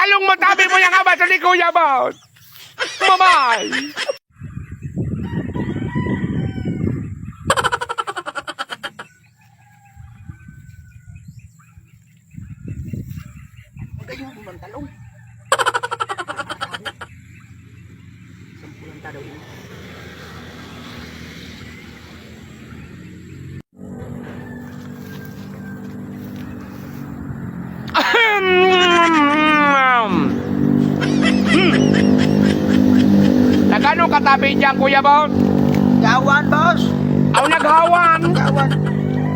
sumatalong mo, tabi mo yung aba sa ni Kuya Bot. Mamay. Magayon mo man talong. Sampulan ta katabi dyan, Kuya Bot? Gawan, boss. Aw, naghawan. Gawan.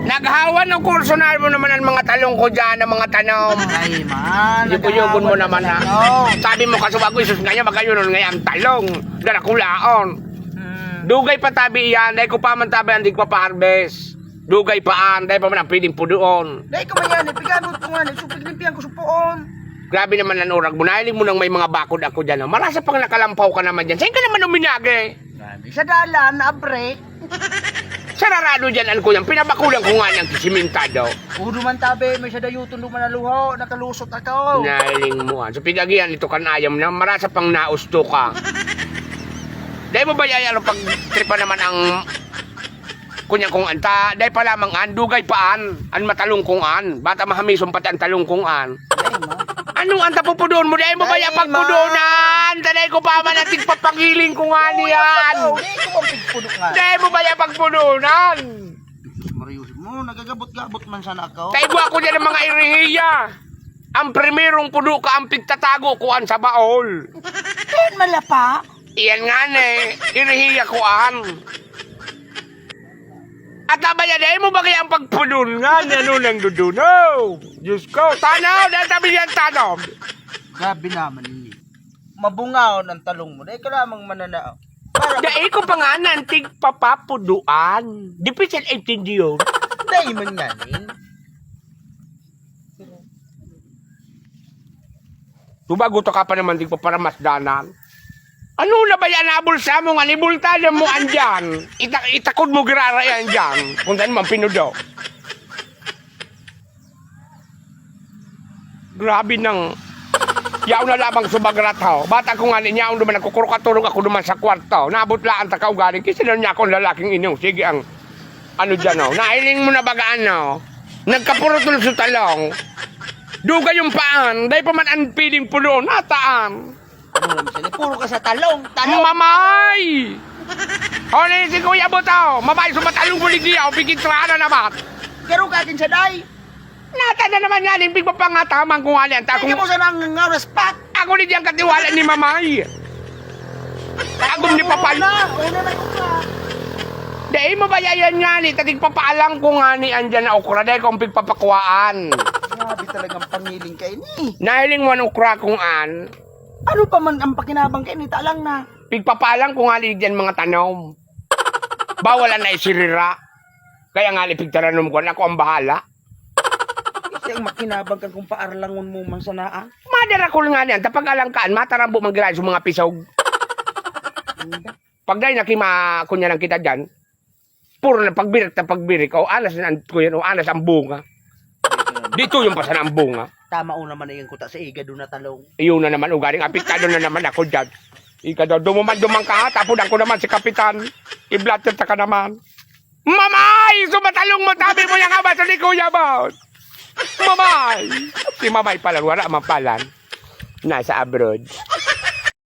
Naghawan ng kursunal mo naman ang mga talong ko dyan, ang mga tanom. Ay, man. Yupon-yupon mo naman, ha? Oo. Sabi mo kasubago, isus nga niya, magayunon nga ang talong. Darakulaon. Hmm. Dugay pa tabi yan, dahil ko pa man tabi, hindi ko pa harvest. Dugay paan, dahil pa man ang piling po doon. Dahil ko man yan, ipigamot ko nga, supiglimpiyan ko sa puon. Grabe naman ang urag mo, nahiling mo nang may mga bakod ako dyan. oh. Marasa pang nakalampaw ka naman dyan. Saan ka naman uminage? Grabe. Sa dalan, abre. Sararado dyan, ano ko yan, pinabakulan ko nga niyang kisimintado. Udo man tabi, may sa dayuton luman na luho, nakalusot ako. Nahiling mo ah. So pigagian ito kanayam na marasa pang nausto ka. Dahil mo ba yayalo pag tripa naman ang kunya kong anta, dahil pa lamang an, dugay paan, an matalong kong an, bata mahamison pati ang talong kong an. Ay, ma. Anong anta pupudon mo? Dahil mo ba yung pagpudonan? Dahil ko pa man ating papagiling ko nga niyan. Ko ang. Dahil mo ba yung pagpudonan? Marius mo, nagagabot-gabot man sana ako. Kaigo ako dyan ng mga irihiya. Ang primerong pudo ka ang pigtatago kuan sa baol. Ten malapa. Iyan nga ne, irihiya ko an. At nabaya dahil mo ba kaya ang pagpulun nga ano nang dudunaw? Diyos ko, tanaw, dahil tabi yan tanaw. Grabe naman ni. Mabungaw ng talong mo. Dahil ka lamang mananao. Dahil ko pa nga nantig papapuduan. Di pa siya 18 yun. dahil man nganin. Tubago to ka pa naman, di pa para. Ano na ba yan nabulsa mo nga? Nibulta na mo andyan. Ita itakod mo girara yan dyan. Kung saan man pinudo. Grabe nang Yaw na lamang subagrat ho. Bata ko nga ninyaw naman nagkukurukatulog ako naman sa kwarto. Nabot laan ta kaugaling. Kasi na niya akong lalaking inyong. Sige ang ano dyan ho. Nahiling mo na bagaan no. Nagkapurutol sa talong. Duga yung paan. Dahil pa man ang piling pulo. Nataan. Ano naman sila? Puro ka sa talong. Talong. Mamay! Holy si Kuya Buto, mabay sumatalong buligya o pigitrana naman. Karo ka akin sa day. Nata na naman yan, hindi pa pangatamang kung alin. Kaya Ako, mo sa nang nga respect. ako ni diyang katiwala ni Mamay. Agom ni Papay. Una, una na ko ka. Dahil mo ba yayan nga ni, tagig papaalang ko nga ni andyan na okra dahil kung pigpapakuaan. Grabe talagang pangiling kay ni. Nahiling mo ang okra kung an, Ano pa man ang pakinabang kay ni talang na. pigpapalang ko nga ni dyan mga tanom. Bawalan na isirira. Kaya nga ni pigtaranom ko, ako ang bahala. Kasi ang makinabang kang kung paarlangon mo man sa naa. Madara ko nga niyan, tapag alangkaan, matarambo manggiray sa mga pisog. Pag dahil nakima kunya lang kita dyan, puro na pagbirik na pagbirik, o anas na ang kuya, o anas ang bunga. Dito yung pasan ang bunga. Tama o naman na yung kuta sa iga doon na talong. Iyon na naman, ugaling apiktado na naman ako dyan. Ika daw, dumuman dumang ka, tapos ako naman si Kapitan. I-blatter ka naman. Mamay! Sumatalong mo, tabi mo yung abas ni Kuya Bot! Mamay! Si Mamay pala, wala mapalan. Nasa abroad.